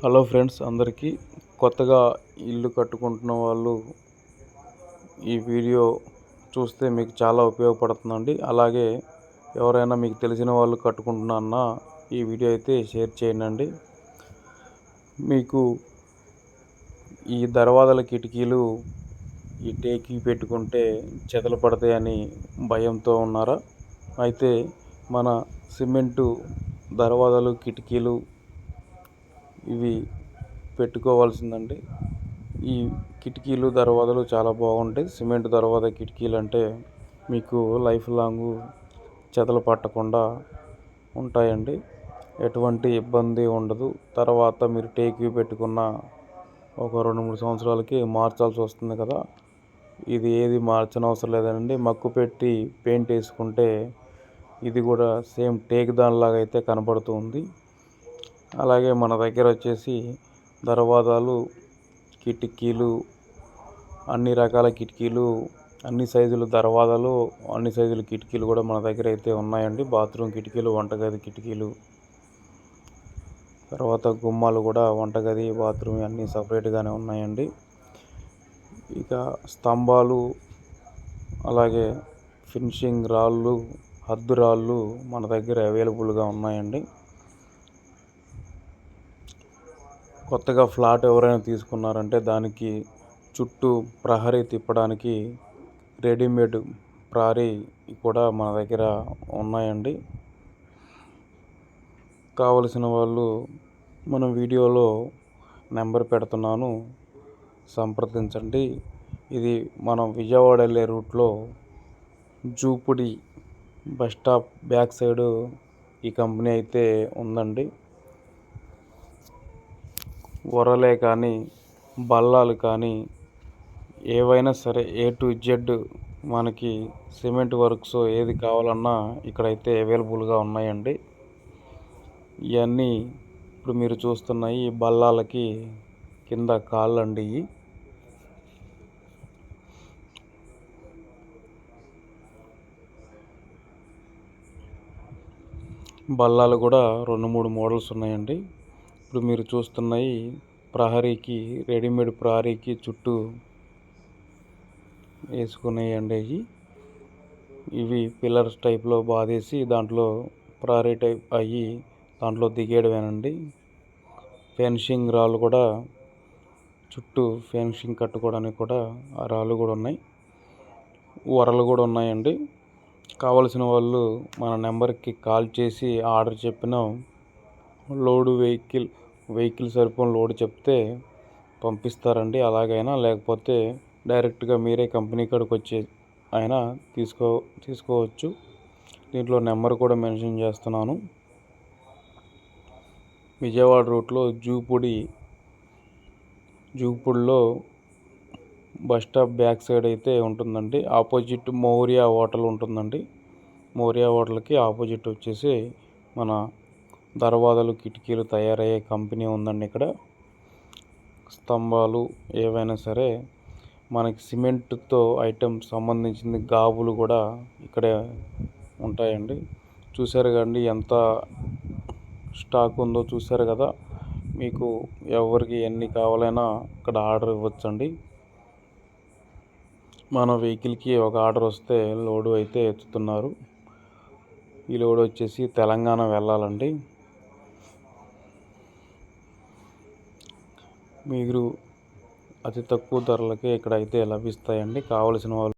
Hello friends అందరికీ కొత్తగా ఇల్లు కట్టుకుంటున్న వాళ్ళు ఈ వీడియో చూస్తే మీకు చాలా ఉపయోగపడుతుందండి. అలాగే ఎవరైనా మీకు తెలిసిన వాళ్ళు కట్టుకుంటున్నా ఈ వీడియో అయితే షేర్ చేయండి మీకు ఈ దర్వాజల కిటికీలు ఈ టేకి పెట్టుకుంటే చెదలు పడతాయని భయంతో ఉన్నారా? అయితే మన సిమెంటు దర్వాజలు కిటికీలు ఇవి పెట్టుకోవాల్సిందండి. ఈ కిటికీలు దర్వాజలు చాలా బాగుంటాయి. సిమెంట్ దర్వాజా కిటికీలు అంటే మీకు లైఫ్ లాంగ్ చెదలు పట్టకుండా ఉంటాయండి. ఎటువంటి ఇబ్బంది ఉండదు. తర్వాత మీరు టేక్వి పెట్టుకున్న ఒక రెండు మూడు సంవత్సరాలకి మార్చాల్సి వస్తుంది కదా. ఇది ఏది మార్చని అవసరం లేదండి. మక్కు పెట్టి పెయింట్ వేసుకుంటే ఇది కూడా సేమ్ టేక్ దానిలాగా అయితే కనబడుతుంది అలాగే మన దగ్గర వచ్చేసి దర్వాజాలు కిటికీలు అన్ని రకాల కిటికీలు అన్ని సైజులు దర్వాజాలు అన్ని సైజుల కిటికీలు కూడా మన దగ్గర అయితే ఉన్నాయండి. బాత్రూమ్ కిటికీలు వంటగది కిటికీలు తర్వాత గుమ్మాలు కూడా వంటగది బాత్రూమ్ అన్నీ సపరేట్గానే ఉన్నాయండి. ఇక స్తంభాలు అలాగే ఫినిషింగ్ రాళ్ళు హద్దు రాళ్ళు మన దగ్గర అవైలబుల్గా ఉన్నాయండి. కొత్తగా ఫ్లాట్ ఎవరైనా తీసుకున్నారంటే దానికి చుట్టూ ప్రహరీ తిప్పడానికి రెడీమేడ్ ప్రహరీ కూడా మన దగ్గర ఉన్నాయండి. కావలసిన వాళ్ళు మనం వీడియోలో నెంబర్ పెడుతున్నాను సంప్రదించండి. ఇది మనం విజయవాడ వెళ్ళే రూట్లో Jupudi bus stop back side ఈ కంపెనీ అయితే ఉందండి. వరలే కానీ బల్లాలు కానీ ఏవైనా సరే ఏ టు జెడ్ మనకి సిమెంట్ వర్క్స్ ఏది కావాలన్నా ఇక్కడైతే అవైలబుల్గా ఉన్నాయండి. ఇవన్నీ ఇప్పుడు మీరు చూస్తున్నాయి ఈ బల్లాలకి కింద కాళ్ళండి ఇవి. బల్లాలు కూడా రెండు మూడు మోడల్స్ ఉన్నాయండి. ఇప్పుడు మీరు చూస్తున్నాయి ప్రహరీకి రెడీమేడ్ ప్రహరీకి చుట్టూ వేసుకునేయండి అవి ఇవి పిల్లర్స్ టైప్లో బాధేసి దాంట్లో ప్రహరీ టైప్ అయ్యి దాంట్లో దిగేయడమేనండి. ఫెన్షింగ్ రాళ్ళు కూడా చుట్టూ ఫెన్షింగ్ కట్టుకోవడానికి కూడా ఆ రాళ్ళు కూడా ఉన్నాయి. వరలు కూడా ఉన్నాయండి. కావలసిన వాళ్ళు మన నెంబర్కి కాల్ చేసి ఆర్డర్ చెప్పిన. లోడు వెహికల్ వెహికల్ సరిపోని లోడ్ చెప్తే పంపిస్తారండి. అలాగైనా లేకపోతే డైరెక్ట్గా మీరే కంపెనీ కాడికి వచ్చి అయినా తీసుకో తీసుకోవచ్చు. దీంట్లో నెంబర్ కూడా మెన్షన్ చేస్తున్నాను. విజయవాడ రూట్లో జూపుడి జూపుడిలో బస్ స్టాప్ బ్యాక్ సైడ్ అయితే ఉంటుందండి. ఆపోజిట్ మౌర్య హోటల్ ఉంటుందండి. మౌర్య హోటల్కి ఆపోజిట్ వచ్చేసి మన దర్వాజలు కిటికీలు తయారయ్యే కంపెనీ ఉందండి ఇక్కడ. స్తంభాలు ఏవైనా సరే మనకి సిమెంట్తో ఐటమ్ సంబంధించింది గాబులు కూడా ఇక్కడే ఉంటాయండి. చూసారు కదండి ఎంత స్టాక్ ఉందో చూసారు కదా. మీకు ఎవరికి ఎన్ని కావాలైనా ఇక్కడ ఆర్డర్ ఇవ్వచ్చండి. మన వెహికల్కి ఒక ఆర్డర్ వస్తే లోడు అయితే ఎత్తుతున్నారు. ఈ లోడ్ వచ్చేసి తెలంగాణ వెళ్ళాలండి. మీరు అతి తక్కువ ధరలకే ఇక్కడైతే లభిస్తాయండి. కావలసిన వాళ్ళు